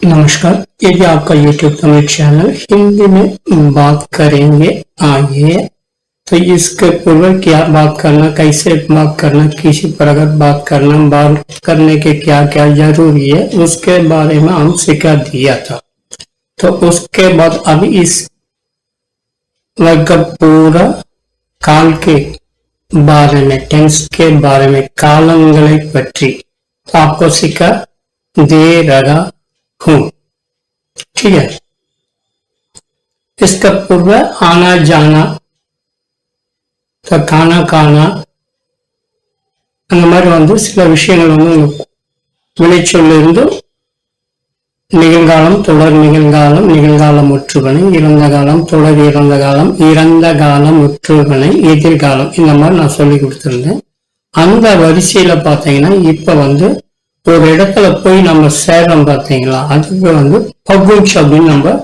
नमस्कार ये जो आपका यूट्यूब तमिल चैनल हिंदी में बात करेंगे आइए तो इसके पूर्व क्या बात करना, कैसे बात करना, किसी पर अगर बात करना, बात करने के क्या क्या ज़रूरी है, उसके बारे में हम सिखा दिया था। तो उसके बाद अब इस वर्ग का पूरा काल के बारे में टेंस के बारे में, कालंगले पटरी तो आपको सिखा दे रहा हूं ठीक है इसका पूर्व आना जाना तो காணா காணா அந்த மாதிரி வந்து சில விஷயங்கள் வந்து உங்களுக்கு வினைச்சொல்ல இருந்து நிகழ்காலம் தொடர் நிகழ்காலம் நிகழ்காலம் முற்றுவனை இறந்த காலம் தொடர் இறந்த காலம் இறந்த காலம் முற்றுவனை எதிர்காலம் இந்த மாதிரி நான் சொல்லி கொடுத்துருந்தேன் அந்த வரிசையில பாத்தீங்கன்னா இப்ப வந்து ஒரு இடத்துல போய் நம்ம சேர்றோம் பார்த்தீங்களா? அதுக்கு வந்து பகுஞ்ச் அப்படின்னு நம்ம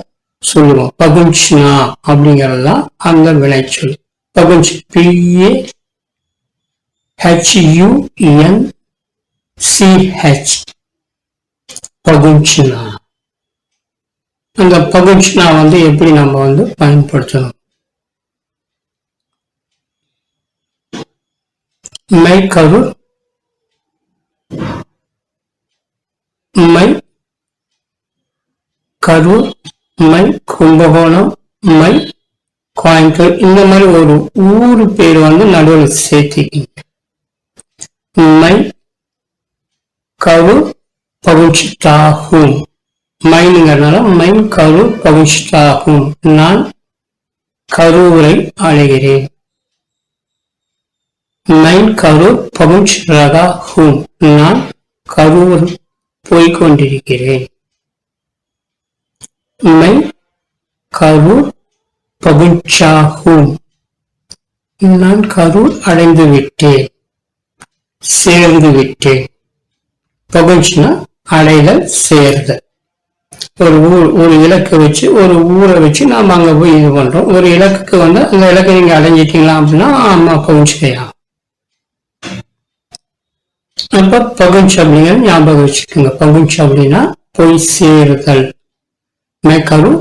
சொல்லுவோம். பகுஞ்ச்னா அப்படிங்கிறது தான் அந்த வினைச்சொல் பகுஞ்ச் P A H U N C H பகுஞ்ச்னா. அந்த பகுஞ்ச்னா வந்து எப்படி நம்ம வந்து பயன்படுத்தணும்? மெய்கரு my Karur my Kumbakonam my Coimbatore இந்த மாதிரி ஒரு ஊர் பேர் வந்து நடுவில் சேர்த்திக்கிங்க மை கரு பகுச்சிட்டாகும் மைனுங்கிறதுனால மைன் கரு பகுச்சிட்டாகும் நான் கரூரை அழைகிறேன் மைன் கரு பகுஞ்ச் ரகா ஹூம் நான் கரூர் போய்கொண்டிருக்கிறேன் மை கரூர் பகுச்சாகும் நான் கரூர் அடைந்து விட்டேன் சேர்ந்து விட்டேன் பகுஞ்சுனா அடைதல் சேர்தல். ஒரு ஊர் ஒரு இலக்கு வச்சு ஒரு ஊரை வச்சு நாம அங்க போய் இது பண்றோம். ஒரு இலக்குக்கு வந்து அந்த இலக்கை நீங்க அடைஞ்சிட்டீங்களா அப்படின்னா ஆமா பகுச்சியா அப்ப பகுஞ்சு அப்படிங்கிற ஞாபகம் வச்சுக்கோங்க. பகுஞ்சு அப்படின்னா போய் சேருதல். மேக்கரு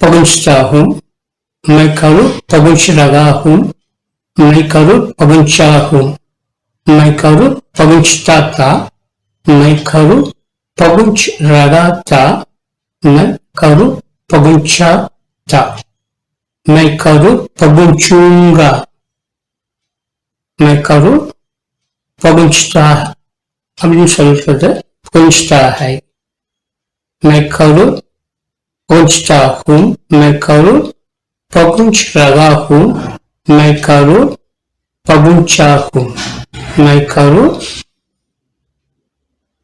பகுஞ்சாகும். மைக்கரு பகுஞ்சரகாகும் மைக்கரு பகுஞ்சாகும். மைக்கரு பகுஞ்சாத்தா மைக்கரு பகுஞ்ச் ரகாத்தா மைக்கரு பகுஞ்சாத்தா. மைக்கரு பகுஞ்சூங்கா. mekaru pagunçta அப்படின்னு சொல்றது புகுஞ்சிட்டா ஹை மெக்கரு புகுஞ்சிட்டா ஹும் மெக்கரு பகுஞ்ச் ரகா ஹும் மெக்கரு பகுஞ்சா ஹும் மெக்கரு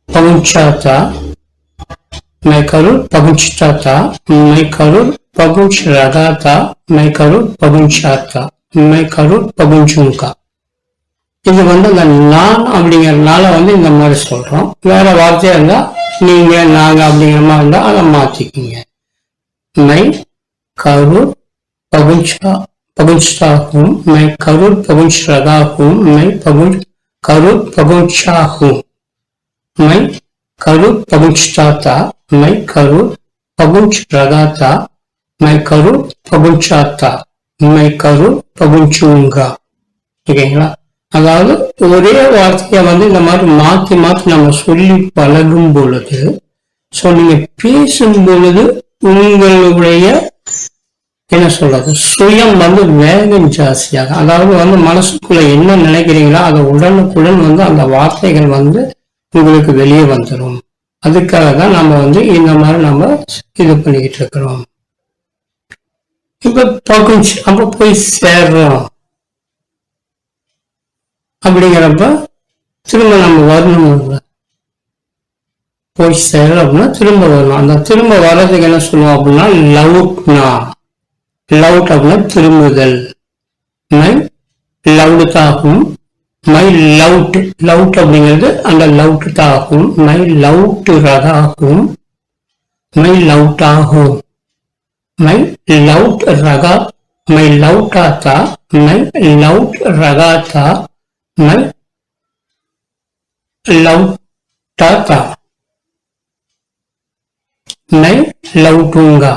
பகுஞ்சாதா மெக்கரு பகுஞ்சிட்டாதா மெக்கரு பகுஞ்ச் ரகாதா மெக்கரு பகுஞ்சாதா மெக்கரு பகுஞ்சுங்கா இது வந்து இந்த நான் அப்படிங்கிறதுனால வந்து இந்த மாதிரி சொல்றோம். வேற வார்த்தையாக இருந்தா நீங்க நாங்கள் அப்படிங்கிற மாதிரி இருந்தால் அதை மாத்திக்கீங்க. மை கரு பகுஞ்சா பகுஞ்சாகும். மை கரு பகுஞ்சதாகும். மை பகுஞ் கரு பகுஞ்சாகும். மை கரு பகுஞ்சாத்தா மை கரு பகுஞ்ச் ரதாத்தா மை கரு பகுஞ்சாத்தா மை கரு பகுஞ்சுங்கா. ஓகேங்களா? அதாவது ஒரே வார்த்தையை வந்து இந்த மாதிரி மாத்தி மாத்தி நம்ம சொல்லி பழகும் பொழுது ஸோ நீங்கள் பேசும் பொழுது உங்களுடைய என்ன சொல்றது சுயம் வந்து வேகம் ஜாஸ்தியாக அதாவது வந்து மனசுக்குள்ள என்ன நினைக்கிறீங்களோ அதை உடனுக்குடன் வந்து அந்த வார்த்தைகள் வந்து உங்களுக்கு வெளியே வந்துடும் அதுக்காக தான் நம்ம வந்து இந்த மாதிரி நம்ம இது பண்ணிக்கிட்டு இருக்கிறோம். இப்போ பகுஞ்சு அப்போ போய் சேர்றோம். அப்படிங்கிறப்ப திரும்ப நம்ம வரணும் போய் சேரணும் அப்படின்னா திரும்ப வரணும். அந்த திரும்ப வர்றதுக்கு என்ன சொல்லுவோம் அப்படின்னா லவுட்னா லவுட் அப்படின்னா திரும்புதல். மை லவுடு ஆகும். மை லவுட் லவுட் அப்படிங்கிறது அந்த லவுட் ஆகும். மை லவுட் ரகாகும் மை லவுட் ஆகும். மை லவுட் ரகா மை லவுட் ஆத்தா மை லவுட் ரகாத்தா. my love taka मैं லவ்டுங்கா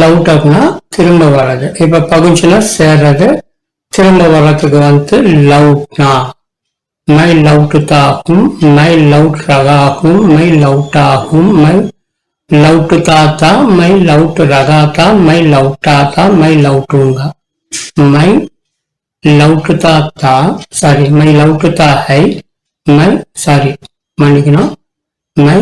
லவுட் அப்னா திரும்ப வர்றது இப்ப பகுஞ்சுனா சேர்றது திரும்ப வர்றதுக்கு வந்து லவுட்னா. மை லவுட்டுதாகும் மை லவ் ரகாகும் மை லவுட்டாகும் மை லவுட்டு தாத்தா மை லவுட்டு ரகாத்தா மை லவுட்டாத்தா மை லவுட்டுங்கா. மை लव करता था सॉरी मैं लव करता है मैं सॉरी मनिकना मैं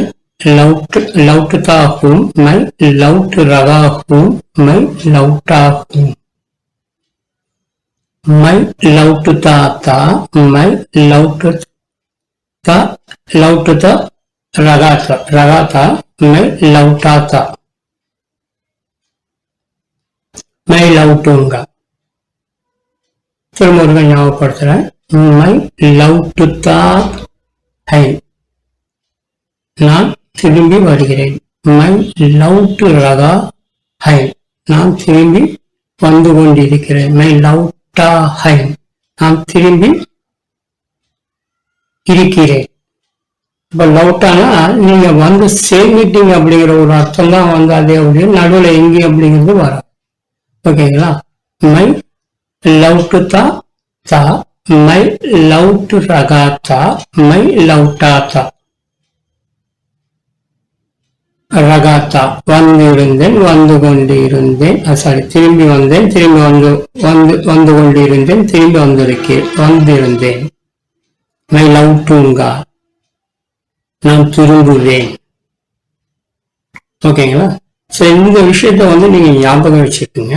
लव लव करता हूँ मैं लव रहा हूँ मैं लौटा हूँ मैं लौटता था मैं लौटता लौटता रहा था रहा था मैं लौटा था मैं लौटूंगा திரும்ப ஒரு ஞாபகப்படுத்துறேன். மை லவ் டு தாப் ஐ நான் திரும்பி வருகிறேன். மை லவ் டு ரகா ஹை நான் திரும்பி வந்து கொண்டிருக்கிறேன். மை லவ் டா ஹை நான் திரும்பி இருக்கிறேன். இப்ப லவுட்டானா நீங்க வந்து சேர்ந்துட்டீங்க அப்படிங்கிற ஒரு அர்த்தம் தான் வந்தாதே அதே அப்படின்னு நடுவில் எங்கே அப்படிங்கிறது வரும். ஓகேங்களா மை லவ் டு தா தா மை லவ் டு ரகா தா மை லவ் டா தா ரகாத்தா வந்திருந்தேன் வந்து கொண்டு இருந்தேன் சாரி திரும்பி வந்தேன் திரும்பி வந்து வந்து வந்து கொண்டு இருந்தேன் திரும்பி வந்திருக்கேன் வந்திருந்தேன். மை லவ் டூங்கா நான் திரும்புவேன். ஓகேங்களா? சரி இந்த விஷயத்த வந்து நீங்க ஞாபகம் வச்சுக்கோங்க.